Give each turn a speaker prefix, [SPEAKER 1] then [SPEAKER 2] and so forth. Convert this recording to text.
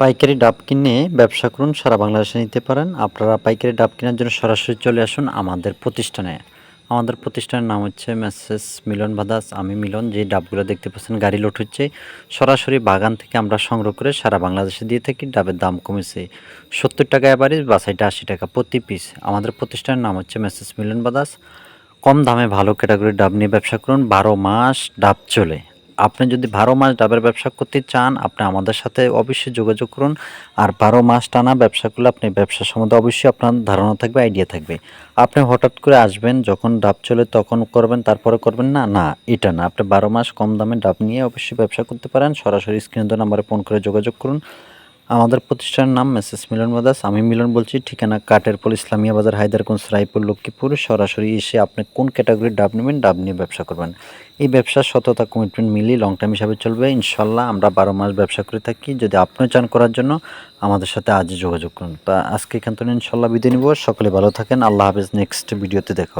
[SPEAKER 1] পাইকারি ডাব কিনে ব্যবসা করুন, সারা বাংলাদেশে নিতে পারেন। আপনারা পাইকারি ডাব কেনার জন্য সরাসরি চলে আসুন আমাদের প্রতিষ্ঠানে। আমাদের প্রতিষ্ঠানের নাম হচ্ছে মেসেস মিলন বাদাস। আমি মিলন, যে ডাবগুলো দেখতে পাচ্ছেন, গাড়ি লোড হচ্ছে। সরাসরি বাগান থেকে আমরা সংগ্রহ করে সারা বাংলাদেশে দিয়ে থাকি, ডাবের দাম কমেছে সত্তর টাকা অ্যাভারেজ বাসাইটা আশি টাকা প্রতি পিস আমাদের প্রতিষ্ঠানের নাম হচ্ছে মেসেস মিলন বাদাস। কম দামে ভালো ক্যাটাগরির ডাব নিয়ে ব্যবসা করুন, বারো মাস ডাব চলে। আপনি যদি বারো মাস ডাবের ব্যবসা করতে চান, আপনি আমাদের সাথে অবশ্যই যোগাযোগ করুন। আর বারো মাস টানা ব্যবসা করলে আপনি ব্যবসা সম্বন্ধে অবশ্যই আপনার ধারণা থাকবে আইডিয়া থাকবে। আপনি হঠাৎ করে আসবেন, যখন ডাব চলে তখন করবেন, তারপরে করবেন না? না, এটা না। আপনি বারো মাস কম দামে ডাব নিয়ে অবশ্যই ব্যবসা করতে পারেন। সরাসরি স্ক্রিনে নাম্বারে ফোন করে যোগাযোগ করুন। আমাদের প্রতিষ্ঠানের নাম মেসেস মিলন মাদাস আমি মিলন বলছি, ঠিকানা কাটেরপল ইসলামিয়া বাজার হায়দারগঞ্জ রায়পুর, লক্ষ্মীপুর। সরাসরি এসে আপনি কোন ক্যাটাগরির ডাব নেবেন, ডাব নিয়ে ব্যবসা করবেন। এই ব্যবসার সততা কমিটমেন্ট মিলিয়ে লং টাইম হিসাবে চলবে। ইনশাল্লাহ আমরা বারো মাস ব্যবসা করে থাকি। যদি আপনিও চান করার জন্য, আমাদের সাথে আজই যোগাযোগ করুন। তা আজকে এখান থেকে ইনশাল্লাহ বিদায় নিব। সকলে ভালো থাকেন। আল্লাহ হাফেজ। নেক্সট ভিডিওতে দেখা।